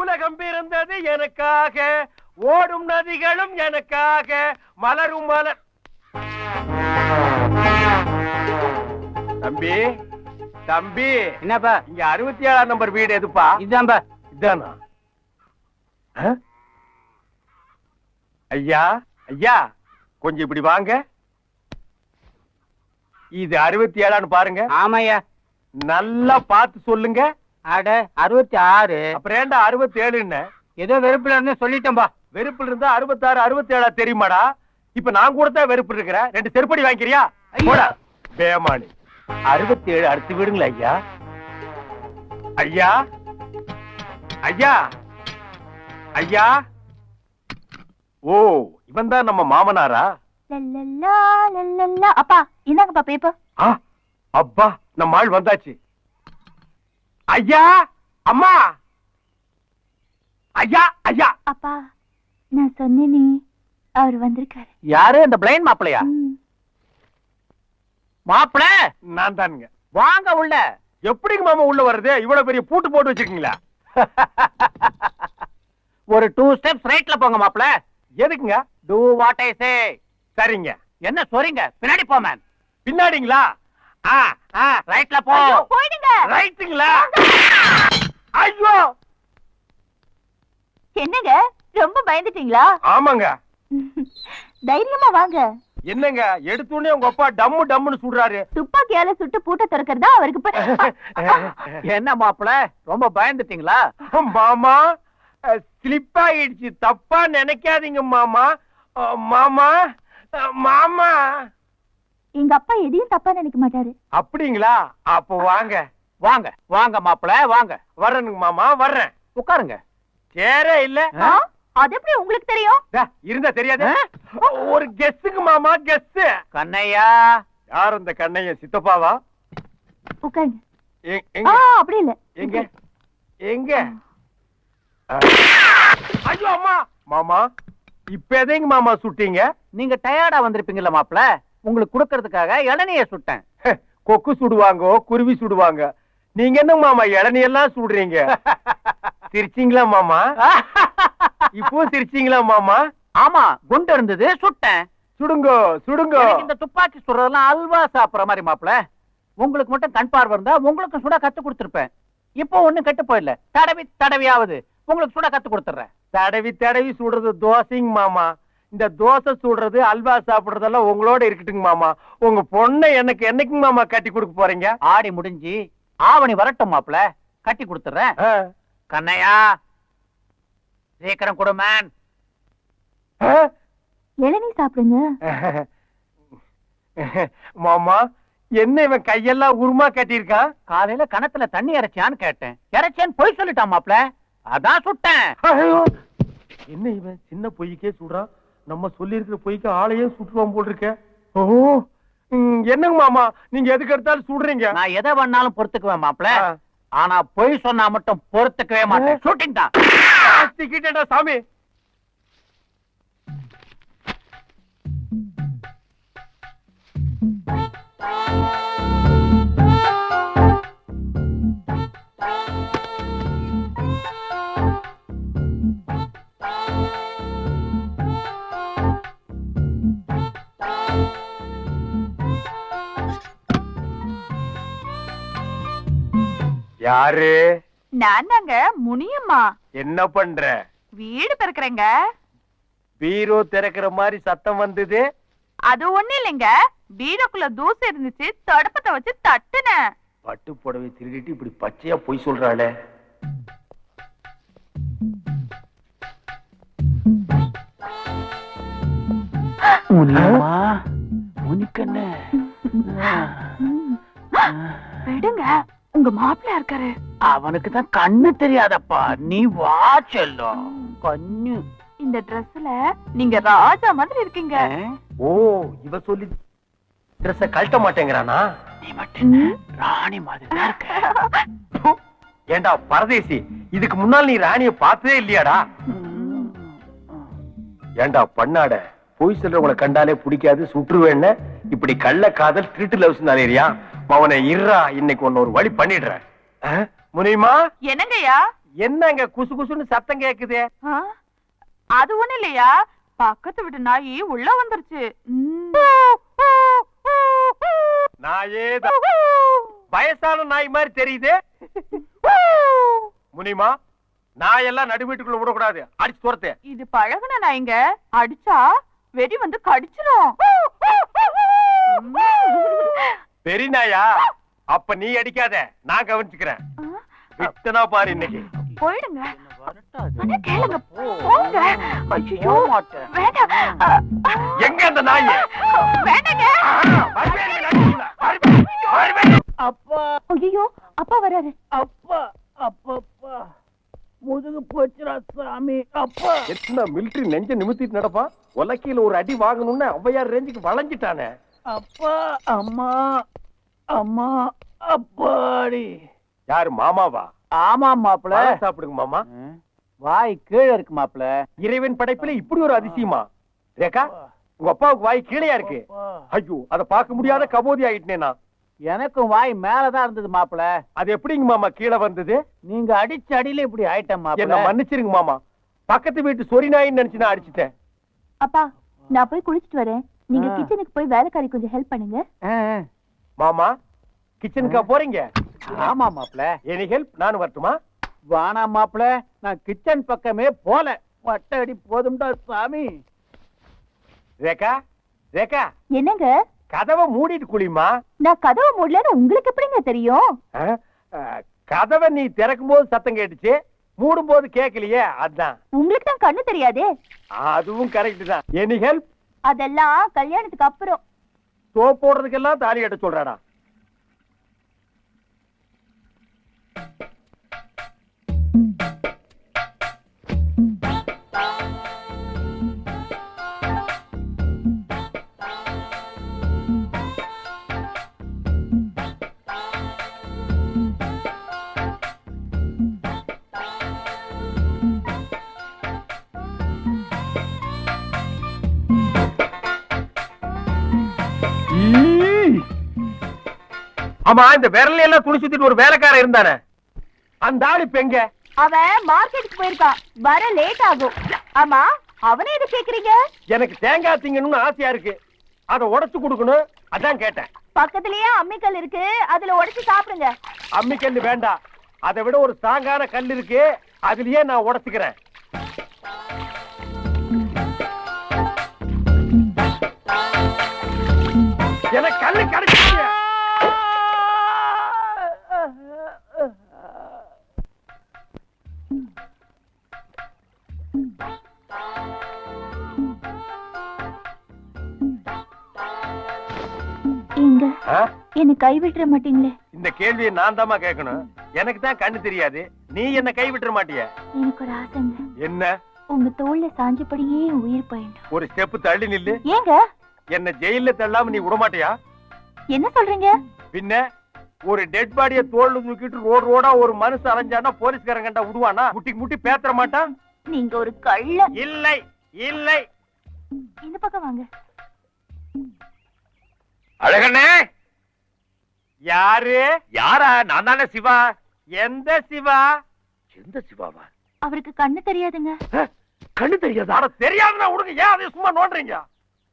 உலகம் பிறந்தது எனக்காக ஓடும் நதிகளும் எனக்காக மலரும் மலர் தம்பி தம்பி. என்னப்பா? இங்க அறுபத்தி ஏழாம் நம்பர் வீடு எதுப்பா? இதுதான்பா இதானா? ஆ? ஐயா ஐயா கொஞ்சம் இப்படி வாங்க. இது அறுபத்தி ஏழான்னு பாருங்க. ஆமாய்யா. நல்லா பார்த்து சொல்லுங்க. அட அறுபத்தி ஆறு அப்புறம் ஏன்டா அறுபத்தி ஏழுன்னு ஏதோ வெறுப்புல இருந்து சொல்லிட்டேன்பா. வெறுப்புல இருந்தா அறுபத்தாறு அறுபத்தி ஏழா தெரியுமாடா? இப்ப நான் கூட தான் வெறுப்பு இருக்கிறேன் ரெண்டு செருப்படி வாங்கிக்கிறியா. போடா. பேமானி. அறுபத்தி ஏழு அடுத்து விடுங்களா ஐயா. ஐயா. ஐயா. ஐயா. ஓ இவன் தான் நம்ம மாமனாரா. அப்பா இந்தாங்கப்பா பேப்பர் அப்பா நம்ம ஆள் வந்தாச்சு. ஐயா அம்மா. ஐயா ஐயா. அப்பா நான் சொன்னேனே அவர் வந்திருக்காரு. யாரு? இந்த பிளைன் மாப்பிளையா. மாப்பிள. நான் தானுங்க. வாங்க உள்ள. எப்படிங்க மாமா உள்ள வர்றது? இவ்வளவு பெரிய பூட்டு போட்டு வச்சிருக்கீங்களா? ஒரு டூ ஸ்டெப்ஸ் ரைட்ல போங்க மாப்பிள. எதுக்குங்க? டூ வாட் ஐ சே சரிங்க. என்ன சொல்றீங்க பின்னாடி போ மேன் பின்னாடிங்களா? ரைட்ல போ. போயிடுங்க. ரைட்டுங்களா? ஐயோ! என்னங்க? ரொம்ப பயந்துட்டீங்களா? ஆமாங்க. தைரியமா வாங்க. என்னங்க? எடுத்தோடனே உங்க அப்பா டம்மு டம்முன்னு சுடுறாரு. துப்பாக்கியால சுட்டு பூட்ட திறக்கிறதா அவருக்கு என்ன மாப்பிள? ரொம்ப பயந்துட்டீங்களா? மாமா ஸ்லிப் ஆயிடுச்சு தப்பா நினைக்காதீங்க மாமா. மாமா மாமா. எங்க அப்பா எதையும் தப்பா நினைக்க மாட்டாரு. அப்படிங்களா? அப்போ வாங்க. வாங்க. வாங்க மாப்பிள வாங்க. வர்றேனுங்க மாமா வர்றேன். உட்காருங்க. சேரே இல்ல? அது எப்படி உங்களுக்கு தெரியும்? இருந்தா தெரியாது. ஒரு கெஸ்ஸுக்கு மாமா கெஸ் கண்ணையா? யார் அந்த கண்ணைய சித்தப்பாவா? உட்காருங்க. அப்படி இல்ல. எங்க? எங்க. ஐயோ அம்மா. மாமா இப்ப எதைங்க மாமா சுட்டீங்க? நீங்க டயர்டா வந்திருப்பீங்கல்ல மாப்பிள? உங்களுக்கு கொடுக்கறதுக்காக இளநிய சுட்டேன். கொக்கு சுடுவாங்க குருவி சுடுவாங்க. நீங்க என்ன மாமா இளநியெல்லாம் சுடுறீங்க? சிரிச்சீங்களா மாமா? இப்போ சிரிச்சீங்களா மாமா? ஆமா குண்டு இருந்தது சுட்டேன். சுடுங்க சுடுங்க. இந்த துப்பாக்கி சுடுறதெல்லாம் அல்வா சாப்பிடுற மாதிரி மாப்பிள. உங்களுக்கு மட்டும் கண் பார்வை இருந்தா உங்களுக்கும் சுட கத்து கொடுத்துருப்பேன். இப்போ ஒண்ணும் கெட்டு போயிடல தடவி தடவியாவது. உங்களுக்கு சுட கத்து கொடுத்துறேன் தடவி தடவி சுடுறது தோசைங்க மாமா. இந்த தோசை சுடுறது அல்வா சாப்பிடுறதெல்லாம் உங்களோட இருக்கட்டுங்க மாமா. உங்க பொண்ணை எனக்கு என்னைக்குங்க மாமா கட்டி கொடுக்க போறீங்க? ஆடி முடிஞ்சு ஆவணி வரட்டும் மாப்பிள கட்டி கொடுத்துறேன். கண்ணையா. சீக்கிரம் கொடு மேன் ஆ? இளநீ சாப்பிடுங்க. மாமா என்ன இவன் கையெல்லாம் உருமா கட்டியிருக்கான் காலையில கணத்துல தண்ணி இறைச்சியான்னு கேட்டேன். இறைச்சேன்னு பொய் சொல்லிட்டான் மாப்பிள அதான் சுட்டேன்! என்ன இவன் சின்ன பொய்க்கே சுடுறான் நம்ம சொல்லி இருக்கிற பொய்க்கு ஆளையே சுட்டுவான் போல் இருக்க ஓ ம், என்னங்க மாமா? நீங்க எதுக்கு எடுத்தாலும் சுடுறீங்க? நான் எதை வேணாலும் பொறுத்துக்குவேன் மாப்பிள. ஆ. ஆனா பொய் சொன்னா மட்டும் பொறுத்துக்கவே மாட்டேன். ஷூட்டிங் தான். சாமி. யாரு? நான் தாங்க முனியம்மா. என்ன பண்ற? வீடு பிறக்கிறேங்க பீரோ திறக்கிற மாதிரி சத்தம் வந்தது? அது ஒண்ணு இல்லைங்க. பீரோக்குள்ள தூசு இருந்துச்சு தடுப்பத்தை வச்சு தட்டுனேன். பட்டு புடவை திருடிட்டு இப்படி பச்சையா பொய் சொல்றாளே. முனியம்மா முனிக்கண்ணு. விடுங்க. உங்க மாப்பிள்ள இருக்காரு. அவனுக்கு தான் கண்ணு தெரியாதப்பா. நீ வா செல்லம் கண்ணு. இந்த Dressல நீங்க ராஜா மாதிரி இருக்கீங்க. ஓ இவ சொல்லி ட்ரெஸ்ஸ கழட்ட மாட்டேங்கிறானா? நீ மட்டும் ராணி மாதிரி தான் இருக்க. ஏண்டா பரதேசி இதுக்கு முன்னால் நீ ராணிய பார்த்ததே இல்லையாடா? ஏண்டா பண்ணாட பொய் சொல்றவங்களை கண்டாலே பிடிக்காது சுற்றுவேன்னு? இப்படி கள்ள காதல் திருட்டு லவ்ஸ் நிறையா அவனை இருறா இன்னைக்கு ஒன்னு ஒரு வழி பண்ணிடுறேன். ஆ? முனியுமா? என்னங்கய்யா? என்னங்க குசு குசுன்னு சத்தம் கேக்குதே? அது ஒண்ணு இல்லையா? பக்கத்து வீட்டு நாயி உள்ள வந்துருச்சு. நாயே. வயசான நாய் மாதிரி தெரியுதே? முனிமா நாயெல்லாம் நடு வீட்டுக்குள்ள விடக்கூடாது. அடிச்சு துரத்து. இது பழகுன நாய்ங்க. அடிச்சா வெடி வந்து கடிச்சிரும். பெரிய நாயா அப்ப நீ அடிக்காத. நான் கவனிச்சுக்கிறேன். விட்டனா பாரு இன்னைக்கு. போயிடுங்க. கேளுங்க. போங்க. ஐயோ. வேண்டாம். எங்க அந்த நாய்? வேண்டாங்க. அப்பா. ஐயோ அப்பா வராரு. அப்பா அப்பப்பா. முதுகு போச்சுடா சாமி. அப்பா. எத்தனை மிலிட்டரி நெஞ்ச நிமித்திட்டு நடப்பான்? உலக்கையில ஒரு அடி வாங்கணும்னு ஔவையார் ரேஞ்சுக்கு வளைஞ்சிட்டானே. அப்பா அம்மா அம்மா அப்பாடி. யாரு மாமாவா? ஆமா மாப்பிள. சாப்பிடுங்க மாமா. வாய் கீழே இருக்கு மாப்பிள. இறைவன் படைப்புல இப்படி ஒரு அதிசயமா? ரேகா உங்க அப்பாவுக்கு வாய் கீழையா இருக்கு? ஐயோ அத பார்க்க முடியாத கபோதி ஆயிட்டேனே நான். எனக்கும் வாய் மேலதான் இருந்தது மாப்பிள. அது எப்படிங்க மாமா கீழே வந்தது? நீங்க அடிச்ச அடியில இப்படி ஆயிட்டேன் என்ன மாப்பிள மன்னிச்சிருங்க மாமா. பக்கத்து வீட்டு சொரி நாயின்னு நினைச்சு நான் அடிச்சிட்டேன். அப்பா நான் போய் குளிச்சிட்டு வரேன். நீங்க. கிச்சனுக்கு போய் வேலைக்காரி கொஞ்சம் ஹெல்ப் பண்ணுங்க. மாமா கிச்சனுக்கா போறீங்க? ஆமா மாப்பிள எனி ஹெல்ப் நான் வரட்டுமா? வானா மாப்பிள நான் கிச்சன் பக்கமே போல. வட்ட அடி போதும்டா சாமி. ரேகா ரேகா. என்னங்க? கதவை மூடிட்டு குளிமா நான் கதவை மூடலன்னு உங்களுக்கு எப்படிங்க தெரியும்? கதவை நீ திறக்கும் போது சத்தம் கேட்டுச்சு. மூடும் போது கேட்கலையே அதான். உங்களுக்கு தான் கண்ணு தெரியாதே. அதுவும் கரெக்ட் தான். எனி ஹெல்ப் அதெல்லாம் கல்யாணத்துக்கு அப்புறம். சோப் போடுறதுக்கெல்லாம் தாலி கட்ட சொல்றாடா. ஆமா இந்த விரல எல்லாம் துணி சுத்திட்டு ஒரு வேலைக்காரன் இருந்தானே. அந்த ஆளு இப்ப எங்க? அவன் மார்க்கெட்டுக்கு போயிருக்கான் வர லேட் ஆகும். ஆமா அவனே எது கேக்குறீங்க? எனக்கு தேங்காய் திங்கணும்னு ஆசையா இருக்கு. அத உடைச்சு கொடுக்கணும். அதான் கேட்டேன். பக்கத்துலயே அம்மிக்கல் இருக்கு. அதுல உடைச்சு சாப்பிடுங்க. அம்மி கல்லு வேண்டாம். அதை விட ஒரு ஸ்ட்ராங்கான கல் இருக்கு. அதுலயே நான் உடைச்சுக்கிறேன். எனக்கு கல்லு ஆ? என்ன கைவிட்டுற மாட்டீங்களே? இந்த கேள்வியை நான் தாமா கேட்கணும். எனக்கு தான் கண்ணு தெரியாது. நீ என்ன கை விட்டுற மாட்டிய? எனக்கு ஒரு ஆசைங்க. என்ன? உங்க தோல்ல சாஞ்சபடியே உயிர் பயணம் ஒரு ஸ்டெப் தள்ளி நில்லு. ஏங்க? என்ன ஜெயில தள்ளாம நீ விட மாட்டியா என்ன சொல்றீங்க? பின்ன ஒரு டெட் பாடிய தோல்ல தூக்கிட்டு ரோடு ரோடா ஒரு மனுஷன் அலைஞ்சானா போலீஸ்காரன் கண்டா விடுவானா? முட்டி முட்டி பேத்தற மாட்டான்? நீங்க ஒரு கள்ள இல்லை இல்லை. இந்த பக்கம் வாங்க. அழகண்ணே! யாரு? யாரா? நான் தானே சிவா. எந்த சிவா? எந்த சிவாவா? அவருக்கு கண்ணு தெரியாதுங்க. கண்ணு தெரியாதா? அட தெரியாதுன்னா விடுங்க. ஏன் அதை சும்மா நோண்டுறீங்க?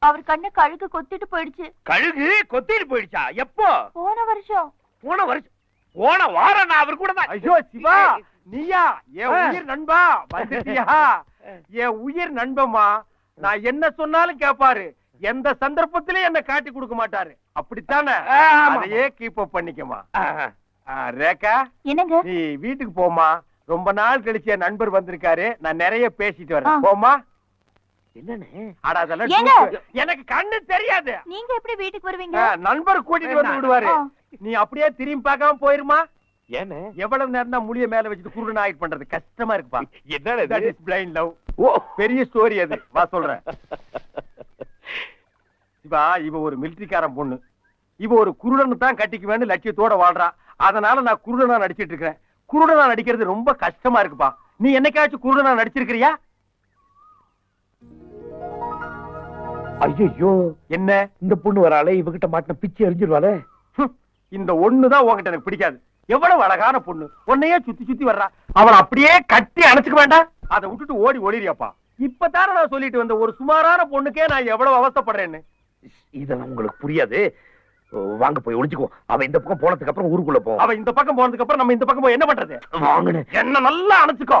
அவர் கண்ணு கழுகு கொத்திட்டு போயிடுச்சு. கழுகு கொத்திட்டு போயிடுச்சா? எப்போ? போன வருஷம். போன வருஷம். போன வாரம் நான் அவர் கூட தான் ஐயோ சிவா நீயா? என் உயிர் நண்பா வந்துட்டியா? என் உயிர் நண்பமா நான் என்ன சொன்னாலும் கேப்பாரு. எந்த சந்தர்ப்பத்திலயும் என்ன காட்டி கொடுக்க மாட்டாரு. அப்படித்தானே? அதையே கீப் அப் பண்ணிக்கமா ரேகா என்னங்க? நீ வீட்டுக்கு போமா ரொம்ப நாள் கழிச்சு என் நண்பர் வந்திருக்காரு. நான் நிறைய பேசிட்டு வரேன். போமா என்னன்னு அட அதெல்லாம் ஏங்க? டூப்பு. எனக்கு கண்ணு தெரியாது. நீங்க எப்படி வீட்டுக்கு வருவீங்க? ஆ, நண்பர் கூட்டிட்டு வந்து விடுவாரு. நீ அப்படியே திரும்பி பார்க்காம போயிருமா? ஏன்னு? எவ்வளவு நேரம் தான் முடிய மேல வச்சுட்டு குருடன் பண்றது? கஷ்டமா இருக்குப்பா. என்ன பிளைண்ட் லவ் ஓ. பெரிய ஸ்டோரி அது. வா சொல்றேன். சிவா இவ ஒரு மிலிட்டரிக்காரன் பொண்ணு. இவ ஒரு குருடன் தான் கட்டிக்குவேன்னு லட்சியத்தோட வாழ்றா. அதனால நான் குருடனா நடிச்சிட்டு இருக்கிறேன். குருடனா நடிக்கிறது ரொம்ப கஷ்டமா இருக்குப்பா. நீ என்னைக்காச்சும் குருடனா நடிச்சிருக்கிறியா? ஐயோ என்ன? இந்த பொண்ணு வராளே இவகிட்ட மாட்டின பிச்சு எரிஞ்சிருவாளே? இந்த ஒண்ணுதான் உன்கிட்ட எனக்கு பிடிக்காது. எவ்வளவு அழகான பொண்ணு. உன்னையே சுத்தி சுத்தி வர்றா. அவளை அப்படியே கட்டி அணைச்சுக்க வேண்டாம். அதை விட்டுட்டு ஓடி ஓடிறியாப்பா இப்பதானே நான் சொல்லிட்டு வந்த ஒரு சுமாரான பொண்ணுக்கே நான் எவ்வளவு அவஸ்தைப்படுறேன்னு. இதெல்லாம் உங்களுக்கு புரியாது. வாங்க போய் ஒளிச்சுக்கோ அவ இந்த பக்கம் போனதுக்கு அப்புறம் ஊருக்குள்ள போ. அவ இந்த பக்கம் போனதுக்கு அப்புறம் நம்ம இந்த பக்கம் போய் என்ன பண்றது? வாங்கன்னு என்ன நல்லா அணைச்சுக்கோ.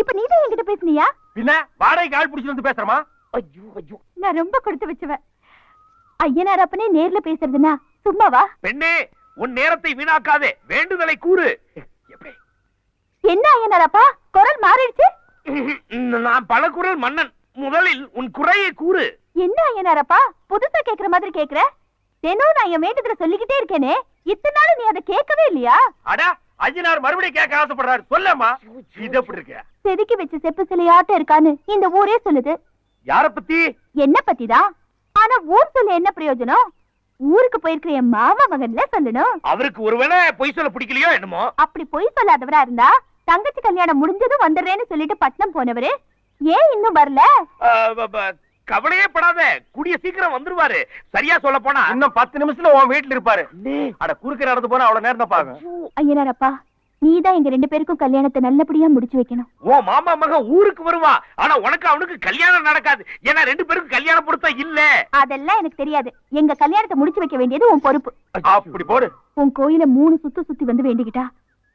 இப்ப நீதான் என்கிட்ட பேசுனியா? பின்ன வாடகைக்கு ஆள் பிடிச்சு வந்து பேசுறமா? ஐயோ ஐயோ. நான் ரொம்ப கொடுத்து வச்சுவேன். ஐயனாரப்பனே நேர்ல பேசுறதுனா சும்மாவா பெண்ணே உன் நேரத்தை வீணாக்காதே. வேண்டுதலை கூறு? என்ன ஐயனாரப்பா குரல் மாறிடுச்சு? நான் பல குரல் மன்னன். முதலில் உன் குறையை கூறு. என்ன ஐயனாரப்பா புதுசா கேக்குற மாதிரி கேக்குற? தினம் நான் என் வேண்டுதல சொல்லிக்கிட்டே இருக்கேனே. இத்தனை நாள் நீ அதை கேட்கவே இல்லையா? அட ஐயனார் மறுபடியும் கேட்க ஆசைப்படுறாரு. சொல்லம்மா. இது எப்படி இருக்க? செதுக்கி வச்ச செப்பு சிலையாட்டம் இருக்கான்னு இந்த ஊரே சொல்லுது. யார பத்தி? என்ன பத்திதான்? ஆனா ஊர் சொல்ல என்ன பிரயோஜனம்? ஊருக்கு போயிருக்கிற என் மாமா மகன்ல சொல்லணும். அவருக்கு ஒருவேளை பொய் சொல்ல பிடிக்கலையோ என்னமோ? அப்படி பொய் சொல்லாதவரா இருந்தா தங்கச்சி கல்யாணம் முடிஞ்சதும் வந்துடுறேன்னு சொல்லிட்டு பட்னம் போனவரு. ஏன் இன்னும் வரல? கவலையே படாத. கூடிய சீக்கிரம் வந்துருவாரு. சரியா சொல்ல போனா. இன்னும் பத்து நிமிஷத்துல உன் வீட்டுல இருப்பாரு. அட குறுக்க நடந்து போனா அவ்வளவு நேரம் தான் பாக்கும் ஐயனாரப்பா நீதான் எங்க ரெண்டு பேருக்கும் கல்யாணத்தை நல்லபடியா முடிச்சு வைக்கணும். உன் மாமா மகன் ஊருக்கு வருவான் ஆனா உனக்கு அவனுக்கு கல்யாணம் நடக்காது. ஏன்னா ரெண்டு பேருக்கும் கல்யாணம் பொருத்தம் இல்ல. அதெல்லாம் எனக்கு தெரியாது. எங்க கல்யாணத்தை முடிச்சு வைக்க வேண்டியது உன் பொறுப்பு. அப்படி போடு. உன் கோயில மூணு சுத்து சுத்தி வந்து வேண்டிக்கிட்டா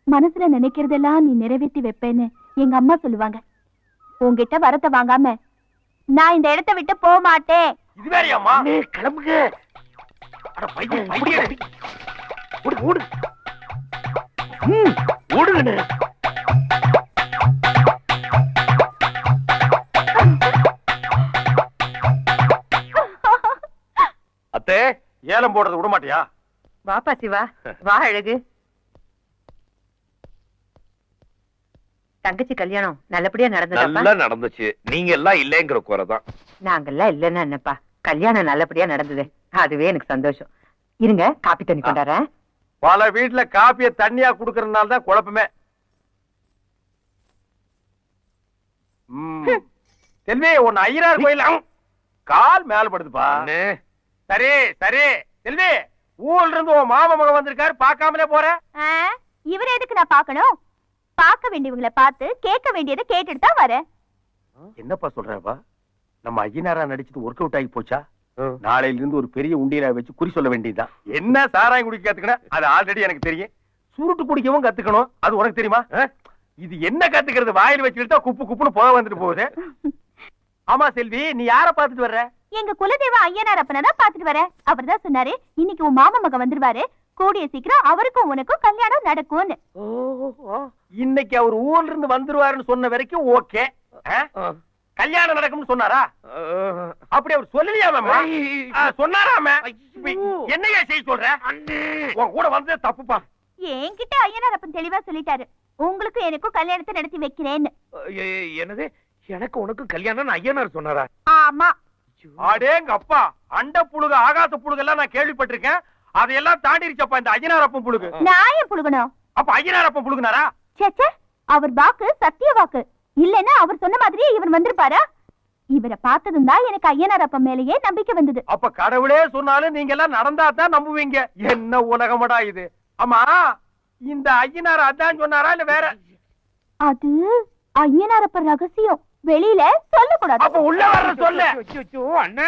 மனசுல நினைக்கிறதெல்லாம் நீ நிறைவேற்றி வைப்பேன்னு எங்க அம்மா சொல்லுவாங்க. உன்கிட்ட வரத்தை வாங்காம நான் இந்த இடத்தை விட்டு போக மாட்டேன். இது வேறையாம்மா? அண்ணே, கிளம்புங்க. அட பையன் பையன் ஓடு. ஓடு ம், ஓடுங்கண்ணே. அத்தே ஏலம் போடுறது விட மாட்டியா வாப்பா சிவா வா அழகு. தங்கச்சி கல்யாணம் நல்லபடியா நடந்ததாப்பா? நல்லா நடந்துச்சு. நீங்க எல்லாம் இல்லைங்கிற குறைதான் நாங்கெல்லாம் இல்லன்னா என்னப்பா? கல்யாணம் நல்லபடியா நடந்தது. அதுவே எனக்கு சந்தோஷம். இருங்க காப்பி தண்ணி கொண்டாடுறேன். பல வீட்டுல காப்பிய தண்ணியா குடுக்கறதுனால தான் குழப்பமே. செல்வி உன் ஐயனார் கோயில் கால் மேல படுதுப்பா. அண்ணே, சரி சரி. செல்வி ஊர்ல இருந்து உன் மாமா மகன் வந்திருக்காரு பார்க்காமலே போற? இவரை எதுக்கு நான் பார்க்கணும்? பார்க்க வேண்டியவங்கள பார்த்து கேட்க வேண்டியதை கேட்டுட்டு தான் வரேன் என்னப்பா சொல்றப்பா நம்ம ஐயனாரா நடிச்சது ஒர்க் அவுட் ஆகி போச்சா? ம். நாளையில இருந்து ஒரு பெரிய உண்டியல வச்சு குறி சொல்ல வேண்டியதுதான். என்ன சாராயம் குடிக்க கத்துக்கணும் அது ஆல்ரெடி எனக்கு தெரியும். சுருட்டு குடிக்கவும் கத்துக்கணும். அது உனக்கு தெரியுமா? இது என்ன கத்துக்கிறது? வாயில் வச்சுக்கிட்டா குப்பு குப்புன்னு புகை வந்துட்டு போகுது. ஆமா செல்வி நீ யார பாத்துட்டு வர்ற? எங்க குலதெய்வ ஐயனார் அப்பனை தான் பாத்துட்டு வரேன் அவர் தான் சொன்னாரு இன்னைக்கு உன் மாமா மகன் வந்துருவாரு. கூடிய சீக்கிரம் அவருக்கும் உனக்கும் கல்யாணம் நடக்கும்னு. இன்னைக்கு அவர் ஊர்ல இருந்து வந்துருவாருன்னு சொன்ன வரைக்கும் ஓகே. கல்யாணம் நடக்கும்னு சொன்னாரா? அப்படி அவர் சொல்லலையாம சொன்னாராம. என்னையா செய்ய சொல்ற? அண்ணே. உன் கூட வந்ததே தப்புப்பா. என்கிட்ட ஐயனார் அப்பன் தெளிவா சொல்லிட்டாரு. உங்களுக்கும் எனக்கும் கல்யாணத்தை நடத்தி வைக்கிறேன்னு. என்னது? எனக்கு உனக்கு கல்யாணம் ஐயனார் சொன்னாரா? ஆமா. அடேங்க அப்பா அண்ட புழுகு ஆகாச புழுகு எல்லாம் நான் கேள்விப்பட்டிருக்கேன். அதையெல்லாம் தாண்டிருச்சப்பா இந்த ஐயனாரப்பன் புழுகு. நான் ஏன் புழுகணும் அப்ப ஐயனாரப்பன் புழுகுனாரா? சேச்சே அவர் வாக்கு சத்திய வாக்கு. இல்லைன்னா அவர் சொன்ன மாதிரியே இவர் வந்திருப்பாரா? இவரை பார்த்ததும் தான் எனக்கு ஐயனார் அப்பன் மேலேயே நம்பிக்கை வந்தது. அப்ப கடவுளே சொன்னாலும் நீங்க எல்லாம் நடந்தா தான் நம்புவீங்க. என்ன உலகமடா இது? ஆமா இந்த ஐயனார் அதான் சொன்னாரா இல்ல வேற? அது ஐயனார் அப்பன் ரகசியம். வெளியில சொல்லக்கூடாது. அப்ப உள்ள வர்ற சொல்ல. அண்ணே.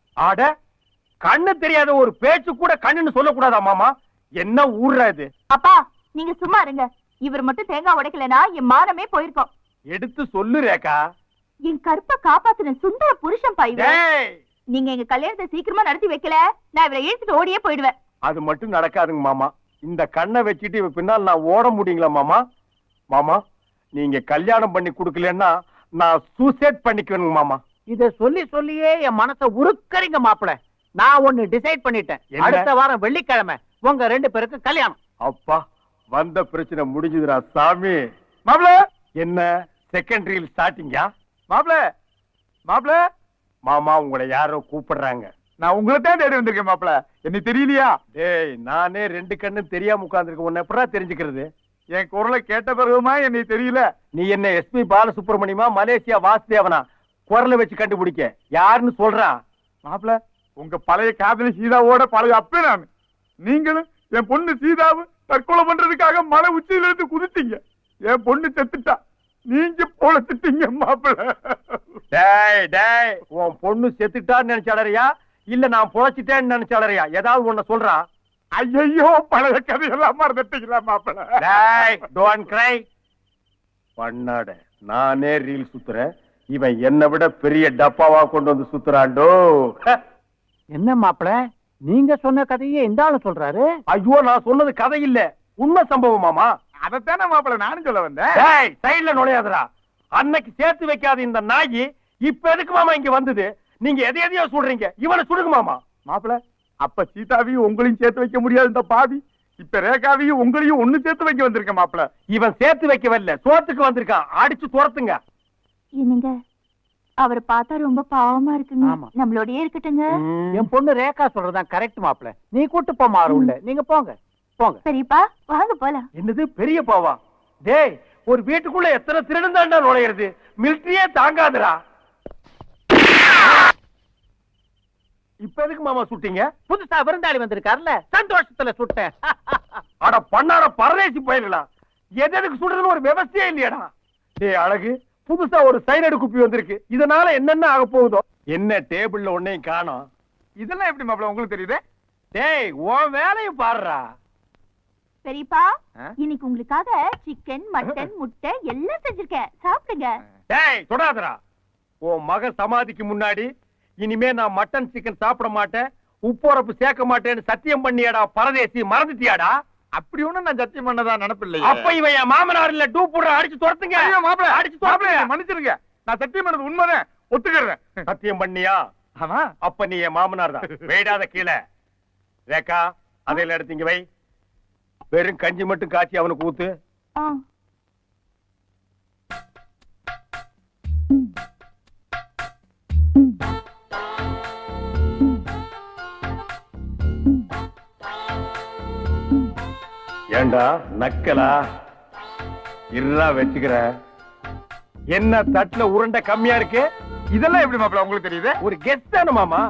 ஆட கண்ணு தெரியாத ஒரு பேச்சு கூட கண்ணுன்னு சொல்லக்கூடாதா மாமா? என்ன ஊர்ரா இது? அப்பா நீங்க சும்மா இருங்க. இவர் மட்டும் தேங்காய் உடைக்கலனா என் மானமே போயிருக்கோம். எடுத்து சொல்லு ரேகா. என் கருப்பை காப்பாத்தின சுந்தர புருஷன் பா இவர். டேய்! நீங்க எங்க கல்யாணத்தை சீக்கிரமா நடத்தி வைக்கல நான் இவரை இழுத்துட்டு ஓடியே போயிடுவேன். அது மட்டும் நடக்காதுங்க மாமா. இந்த கண்ணை வச்சுட்டு இவ பின்னால் நான் ஓட முடியுங்களா மாமா? மாமா நீங்க கல்யாணம் பண்ணி கொடுக்கலன்னா நான் சூசைட் பண்ணிக்குவேனுங்க மாமா. இத சொல்லி சொல்லியே என் மனச உருக்கறீங்க மாப்பிள. நான் ஒண்ணு டிசைட் பண்ணிட்டேன்? அடுத்த வாரம் வெள்ளிக்கிழமை உங்க ரெண்டு பேருக்கு கல்யாணம். அப்பா வந்த பிரச்சனை முடிஞ்சுதுடா சாமி. மாப்ள என்ன செகண்டரியில் ஸ்டார்டிங்கா மாப்ள மாப்ள மாமா உங்களை யாரோ கூப்பிடுறாங்க. நான் உங்களை தான் தேடி வந்திருக்கேன் மாப்ள என்ன தெரியலையா? டேய் நானே ரெண்டு கண்ணு தெரியாம உட்கார்ந்திருக்கேன். உன்னை எப்படா தெரிஞ்சுக்கிறது? என் குரலை கேட்ட பிறகுமா என்னை தெரியல? நீ என்ன எஸ்பி பாலசுப்ரமணியமா மலேசியா வாசுதேவனா? குரலை வச்சு கண்டுபிடிக்க. யாருன்னு சொல்றான் மாப்ள உங்க பழைய காதலி சீதாவோட பழைய அப்பே நான். நீங்களும் என் பொண்ணு சீதாவை தற்கொலை பண்றதுக்காக மலை உச்சியில இருந்து குதித்தீங்க. என் பொண்ணு செத்துட்டா. நீங்க பொழைச்சிட்டீங்க மாப்பிள்ள டேய் டேய். உன் பொண்ணு செத்துட்டான்னு நினைச்சாளறியா இல்ல நான் பொழைச்சிட்டேன்னு நினைச்சாளறியா ஏதாவது ஒண்ணு சொல்றா? ஐயோ பழைய கதையெல்லாம் மறந்துட்டீங்களா மாப்பிள்ள டேய் டோன்ட் கிரை பண்ணாட நானே ரீல் சுத்துறேன். இவன் என்னை விட பெரிய டப்பாவா கொண்டு வந்து சுத்துறாண்டோ என்ன மாப்பிள? நீங்க சொன்ன கதையே இந்த ஆளு சொல்றாரு? ஐயோ நான் சொன்னது கதை இல்ல. உண்மை சம்பவம் மாமா. அதைத்தானே மாப்பிள்ள நானும் சொல்ல வந்தேன். டேய் சைடுல நுழையாதடா. அன்னைக்கு சேர்த்து வைக்காத இந்த நாயி இப்ப எதுக்கு மாமா இங்க வந்தது? நீங்க எதை எதையோ சொல்றீங்க. இவனை சுடுங்க மாமா. மாப்பிள்ள அப்ப சீதாவையும் உங்களையும் சேர்த்து வைக்க முடியாது இந்த பாவி. இப்ப ரேகாவையும் உங்களையும் ஒண்ணு சேர்த்து வைக்க வந்திருக்க மாப்பிள்ள இவன் சேர்த்து வைக்க வரல சோத்துக்கு வந்திருக்கான். அடிச்சு துரத்துங்க. என்னங்க? அவரை பார்த்தா ரொம்ப பாவமா இருக்குங்க. ஆமா. நம்மளோடயே இருக்கட்டுங்க. என் பொண்ணு ரேகா சொல்றதான் கரெக்ட் மாப்பிள. நீ கூட்டு போ மாறு உள்ள நீங்க போங்க. போங்க. சரிப்பா வாங்க போலாம். என்னது? பெரிய பாவா? டேய் ஒரு வீட்டுக்குள்ள எத்தனை திருடன் தாண்டா நுழையிறது? மிலிட்டரியே தாங்காதுடா. இப்ப எதுக்கு மாமா சுட்டீங்க? புதுசா விருந்தாளி வந்திருக்காருல்ல சந்தோஷத்துல சுட்டேன். அட பண்ணார பரதேசி போயிடலாம் எது எதுக்கு சுடுறதுன்னு ஒரு விவசாயே இல்லையாடா. டேய் அழகு. புதுசா ஒரு சைனடு குப்பி வந்திருக்கு. இதனால என்னென்ன ஆக போகுதோ? என்ன டேபிள்ல ஒன்னையும் காணோம். இதெல்லாம் எப்படி மாப்பிள்ள உங்களுக்கு தெரியுது? டேய் உன் வேலையை பாருடா. பெரியப்பா? இன்னைக்கு உங்களுக்காக சிக்கன் மட்டன் முட்டை எல்லாம் செஞ்சிருக்கேன். சாப்பிடுங்க. டேய் தொடாதடா. உன் மக சமாதிக்கு முன்னாடி இனிமே நான் மட்டன் சிக்கன் சாப்பிட மாட்டேன். உப்புரப்பு சேர்க்க மாட்டேன்னு சத்தியம் பண்ணியாடா பரதேசி மறந்துட்டியாடா? அப்படி ஒண்ணும் நான் சத்தியம் பண்ணதா நினப்பில்லையே. அப்ப இவன் என் மாமனார் இல்ல டூ புடுற அடிச்சு துரத்துங்க. மாப்பிள்ளை, அடிச்சு மாப்பிள்ளை, மன்னிச்சிருங்க. நான் சத்தியம் பண்ணது உண்மைதான்? ஒத்துக்கிறேன். சத்தியம் பண்ணியா? ஆமா. அப்ப நீ என் மாமனார் தான். வேடாத கீழே. ரேக்கா அதையில எடுத்தீங்க வை. வெறும் கஞ்சி மட்டும் காய்ச்சி அவனுக்கு ஊத்து. ஏண்டா நக்கலா. இருடா வச்சுக்கிற. என்ன தட்டுல உருண்டை கம்மியா இருக்கு? இதெல்லாம் எப்படி மாப்பிள உங்களுக்கு தெரியுது? ஒரு கெஸ்ட் தானே மாமா?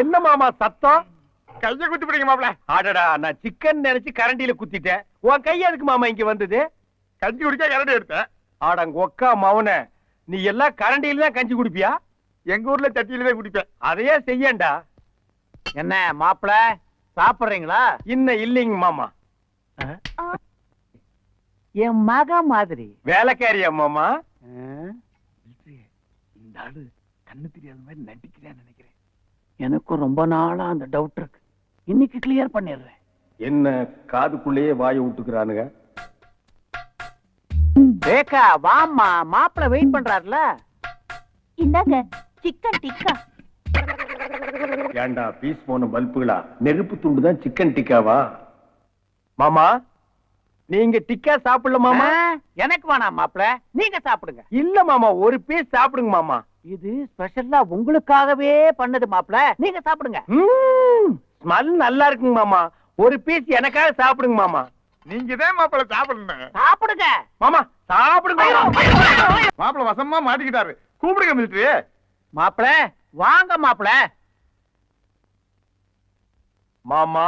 என்ன மாமா சத்தம்? கையை குத்தி பிடிங்க மாப்பிள்ள ஆடடா நான் சிக்கன் நினைச்சு கரண்டியில குத்திட்டேன். உன் கை எதுக்கு மாமா இங்க வந்தது? கஞ்சி குடிக்க கரண்டி எடுத்தேன். ஆடங்க ஒக்கா மவன. நீ எல்லாம் கரண்டியில தான் கஞ்சி குடிப்பியா? எங்க ஊர்ல சட்டியில தான் குடிப்பேன். அதையே செய்யண்டா என்ன மாப்பிள? சாப்பிடுறீங்களா? இன்னும் இல்லைங்க மாமா. என் மக மாதிரி. வேலைக்காரியா மாமா? இந்த ஆளு கண்ணு தெரியாத மாதிரி நடிக்கிறேன்னு நினைக்கிறேன். எனக்கும் ரொம்ப நாளா அந்த டவுட் இருக்கு. இன்னைக்கு கிளியர் பண்ணிடுறேன். என்ன காதுக்குள்ளேயே வாயை விட்டுக்கிறானுங்க? ரேகா வாம்மா மாப்பிள வெயிட் பண்றாருல. இந்தாங்க சிக்கன் டிக்கா. ஏண்டா பீஸ் போன பல்புகளா? நெருப்பு துண்டு தான் சிக்கன் டிக்காவா மாமா நீங்க டிக்கா சாப்பிடல மாமா? எனக்கு வேணாம் மாப்பிள. நீங்க சாப்பிடுங்க. இல்ல மாமா ஒரு பீஸ் சாப்பிடுங்க மாமா. இது ஸ்பெஷலா உங்களுக்காகவே பண்ணது மாப்பிள. நீங்க சாப்பிடுங்க. ஸ்மெல் நல்லா இருக்குங்க மாமா. ஒரு பீஸ் எனக்காக சாப்பிடுங்க மாமா. நீங்க தான் மாப்பிள்ள சாப்பிடணும். சாப்பிடுங்க. மாமா சாப்பிடுங்க மாமா. மாப்பிள்ள வசமா மாட்டிக்கிட்டாரு. கூப்பிடுங்க மிலிட்டரி மாப்பிள வாங்க மாப்பிள. மாமா?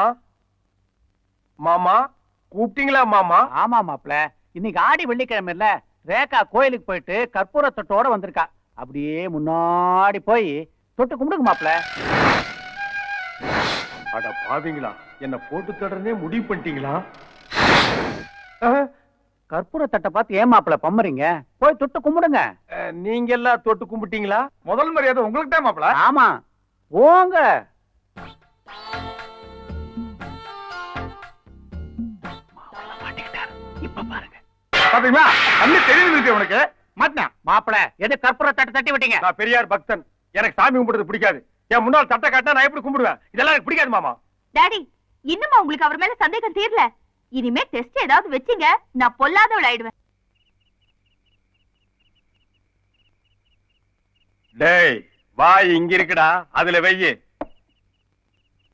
மாமா? கூப்பிட்டீங்களா மாமா? ஆமா மாப்பிள இன்னைக்கு ஆடி வெள்ளிக்கிழமை இல்ல ரேகா கோயிலுக்கு போயிட்டு கற்பூர தொட்டோட வந்திருக்கா. அப்படியே முன்னாடி போய் தொட்டு கும்பிடுங்க மாப்பிள அட பாவிங்களா என்ன போட்டு தொடர்னே முடிவு பண்ணிட்டீங்களா? கற்பூர தட்டை பார்த்து ஏன் மாப்பிள பம்மறீங்க? போய் தொட்டு கும்பிடுங்க. நீங்க எல்லாம் தொட்டு கும்பிட்டீங்களா? முதல் மரியாதை உங்களுக்கு தான் மாப்பிள்ள. ஆமா. போங்க. இப்ப பாருங்க. பாத்தீங்களா? கண்ணு தெரியுது மிலிட்டரி உனக்கு. மாட்டினா மாப்பிள எது கற்பூர தட்டை தட்டி விட்டீங்க? நான் பெரியார் பக்தன். எனக்கு சாமி கும்பிடுறது பிடிக்காது. என் முன்னால் தட்டை காட்டினா நான் எப்படி கும்பிடுவேன்? இதெல்லாம் எனக்கு பிடிக்காது மாமா. டாடி இன்னுமா உங்களுக்கு அவர் மேல சந்தேகம் தீரல? இனிமே டெஸ்ட் ஏதாவது வச்சீங்க. நான் பொல்லாதவள் ஆயிடுவேன். டேய் வாய் இங்க இருக்குடா. அதுல வெய்யி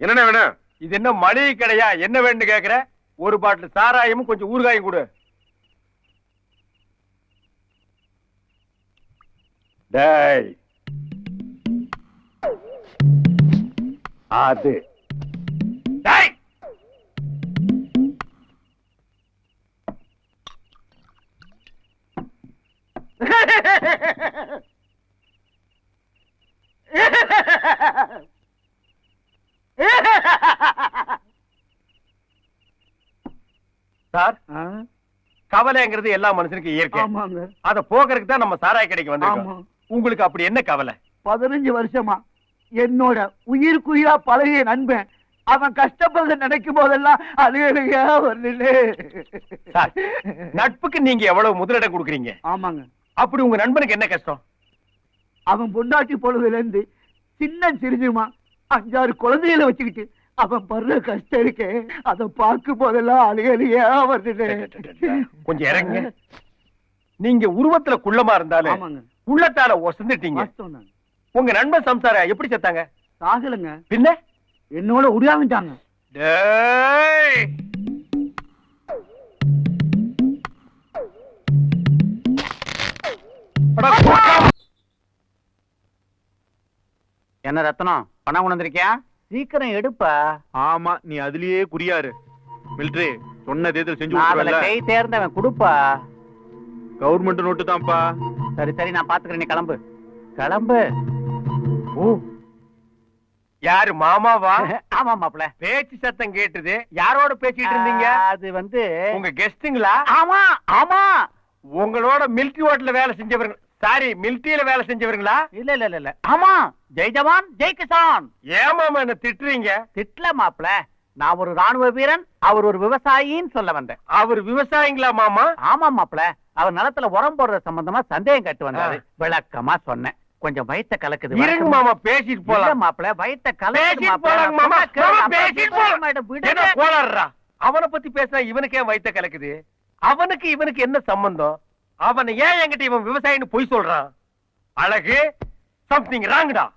என்னென்ன வேணும்? இது என்ன மளிகை கடையா? என்ன வேணும்னு கேக்குற? ஒரு பாட்டில் சாராயமும் கொஞ்சம் ஊறுகாயும் கொடு. டேய். அது. கவலைங்கிறது எல்லா மனுஷனுக்கும் இயற்கை. அத போக்குறதுக்கு தான் நம்ம சாராய கடைக்கு வந்திருக்கோம். உங்களுக்கு அப்படி என்ன கவலை? பதினஞ்சு வருஷமா என்னோட உயிருக்குயிரா பழகிய நண்பன் அவன் கஷ்டப்படுறத நினைக்கும் போதெல்லாம் அழுகலையா வருது நட்புக்கு நீங்க எவ்வளவு முதலிடம் கொடுக்குறீங்க? ஆமாங்க. அப்படி உங்க நண்பனுக்கு என்ன கஷ்டம்? அவன் பொண்டாட்டி பொழுதுல இருந்து சின்ன சிரிஞ்சுமா அஞ்சாறு குழந்தைகளை வச்சுக்கிட்டு அவன் படுற கஷ்டம் இருக்கே அத பார்க்கும் போதெல்லாம் அழுகலையா வருது கொஞ்சம் இறங்குங்க. நீங்க உருவத்துல குள்ளமா இருந்தாலும் உள்ளத்தால ஒசந்துட்டீங்க. உங்க நண்பன் சம்சாரம் எப்படி செத்தாங்க? சாகலைங்க. பின்ன? என்னோட குறுக்கா- என்ன ரத்னம் பணம் கொண்டு வந்திருக்கியா? சீக்கிரம் எடுப்பா. ஆமா நீ அதுலயே குறியாரு. மிலிட்டரி சொன்ன தேர்தல் செஞ்சு அதுல கை தேர்ந்தவன் கொடுப்பா. கவர்மெண்ட் நோட்டு தான்ப்பா. சரி சரி நான் பாத்துக்கிறேன் நீ கிளம்பு. கிளம்பு. ஓ. யாரு மாமாவா? ஆமா மாப்பிள பேச்சு சத்தம் கேட்டுது. யாரோட பேசிட்டு இருந்தீங்க? அது வந்து உங்க கெஸ்டுங்களா ஆமா ஆமா. உங்களோட மிலிட்டரி ஹோட்டல்ல வேலை செஞ்சவருங்க சாரி மிலிட்டரியில வேலை செஞ்சவருங்களா? இல்ல இல்ல இல்ல ஆமா ஜெய் ஜவான் ஜெய் கிசான் ஏமாமா என்ன திட்டுறீங்க? திட்ல மாப்பிள. நான் ஒரு ராணுவ வீரன் அவர் ஒரு விவசாயின்னு சொல்ல வந்தேன். அவர் விவசாயிங்களா மாமா? ஆமா மாப்பிள. அவர் நிலத்துல உரம் போடுற சம்பந்தமா சந்தேகம் கட்டு வந்தாரு. விளக்கமா சொன்னேன். கொஞ்சம் வயித்த கலக்குது இருங்க மாமா பேசிட்டு போலாம். மாப்பிள வயித்த கலக்குது மாமா. பேசிட்டு போலாம். மாட்டேன், விடுங்க. கோளாறுடா அவனை பத்தி பேசினா இவனுக்கு வயித்த கலக்குது? அவனுக்கு இவனுக்கு என்ன சம்பந்தம்? அவனை ஏன் என்கிட்ட இவன் விவசாயின்னு பொய் சொல்றான்? அழகு சம்திங் ராங்கடா